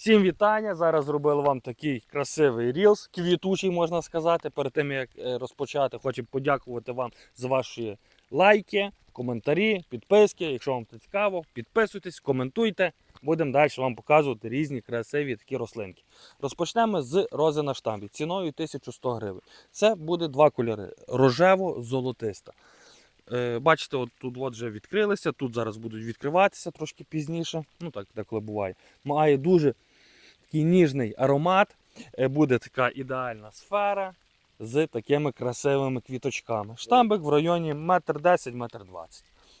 Всім вітання! Зараз зробили вам такий красивий рілс, квітучий, можна сказати. Перед тим як е, розпочати, хочу подякувати вам за ваші лайки, коментарі, підписки. Якщо вам це цікаво, підписуйтесь, коментуйте. Будемо далі вам показувати різні красиві такі рослинки. Розпочнемо з рози на штамбі ціною 1100 гривень. Це буде два кольори: рожево-золотиста. Е, Бачите, от тут от вже відкрилися, тут зараз будуть відкриватися трошки пізніше. Ну так деколи буває. Має дуже такий ніжний аромат. Е, Буде така ідеальна сфера з такими красивими квіточками. Штамбик в районі 1,10 м, 1,20 м.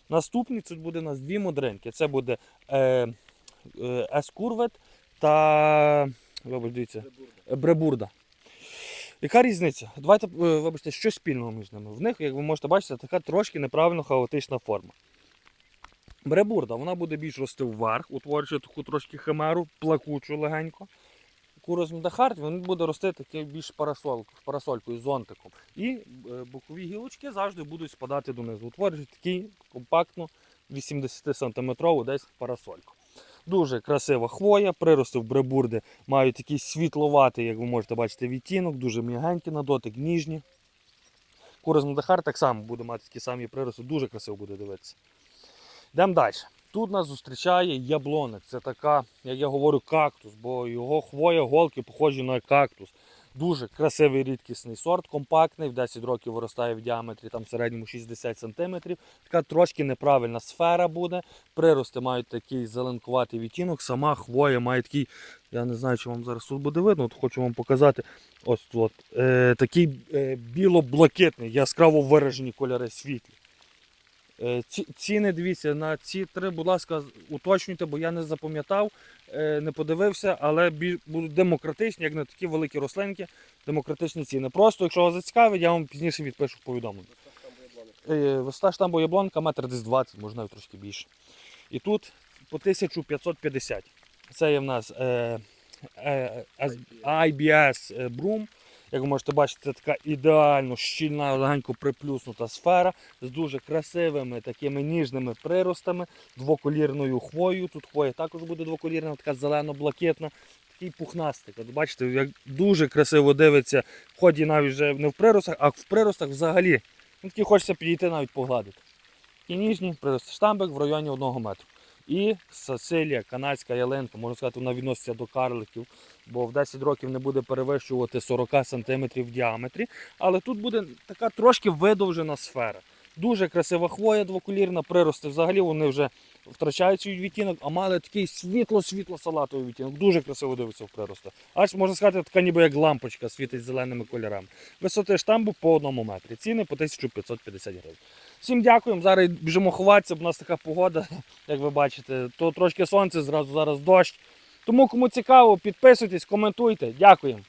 Наступні тут буде у нас дві модринки. Це буде е, е, Ескурвет та вибач, дивіться, е, Бребурда. Яка різниця? Давайте, е, вибачте, що спільного між ними. В них, як ви можете бачити, така трошки неправильно хаотична форма. Бребурда, вона буде більш рости вверх, утворюючи таку трошки химеру, плакучу легенько. Курос Мдахарт, він буде рости таке більш парасолку, парасолькою, зонтиком. І е, бокові гілочки завжди будуть спадати донизу. Утворюючи такий компактну 80 см десь парасольку. Дуже красива хвоя, прирости в бребурди мають такий світловатий, як ви можете бачити, відтінок, дуже м'ягенький на дотик, ніжні. Курос Мдахар так само буде мати такі самі прирости, дуже красиво буде дивитися. Йдемо далі. Тут нас зустрічає яблоник. Це така, як я говорю, кактус, бо його хвоя, голки похожі на кактус. Дуже красивий рідкісний сорт, компактний, в 10 років виростає в діаметрі там в середньому 60 см. Така трошки неправильна сфера буде. Прирости мають такий зеленкуватий відтінок, сама хвоя має такий, я не знаю, чи вам зараз тут буде видно, от хочу вам показати. Ось тут. Е, такий е, біло-блакитний, яскраво виражені кольори світлі. Е, ці, ціни, дивіться, на ці три, будь ласка, уточнюйте, бо я не запам'ятав, е, не подивився, але будуть демократичні, як на такі великі рослинки, демократичні ціни. Просто, якщо вас зацікавить, я вам пізніше відпишу повідомлення. Е, Висота штамбу яблонка метр десь 20, можна трошки більше. І тут по 1550. Це є в нас е, е, IBS Broom. Як ви можете бачити, це така ідеально щільна, легенько приплюснута сфера з дуже красивими такими ніжними приростами, двоколірною хвоєю. Тут хвоя також буде двоколірна, така зелено-блакитна, такий пухнастик. От бачите, як дуже красиво дивиться, в ході навіть вже не в приростах, а в приростах взагалі. Ну, такий хочеться підійти навіть погладити. І ніжні прирости штамбик в районі 1 метру. І Сацилія, канадська ялинка, можна сказати, вона відноситься до карликів, бо в 10 років не буде перевищувати 40 см в діаметрі. Але тут буде така трошки видовжена сфера. Дуже красива хвоя двоколірна, прирости. Взагалі вони вже втрачають свій відтінок, а мали такий світло-світло-салатовий відтінок. Дуже красиво дивиться в приростах. Аж можна сказати, така ніби як лампочка світить зеленими кольорами. Висоти штамбу по одному метрі. Ціни по 1550 гривень. Всім дякуємо. Зараз біжимо ховатися, бо у нас така погода, як ви бачите. То трошки сонце, зразу зараз дощ. Тому кому цікаво, підписуйтесь, коментуйте. Дякуємо.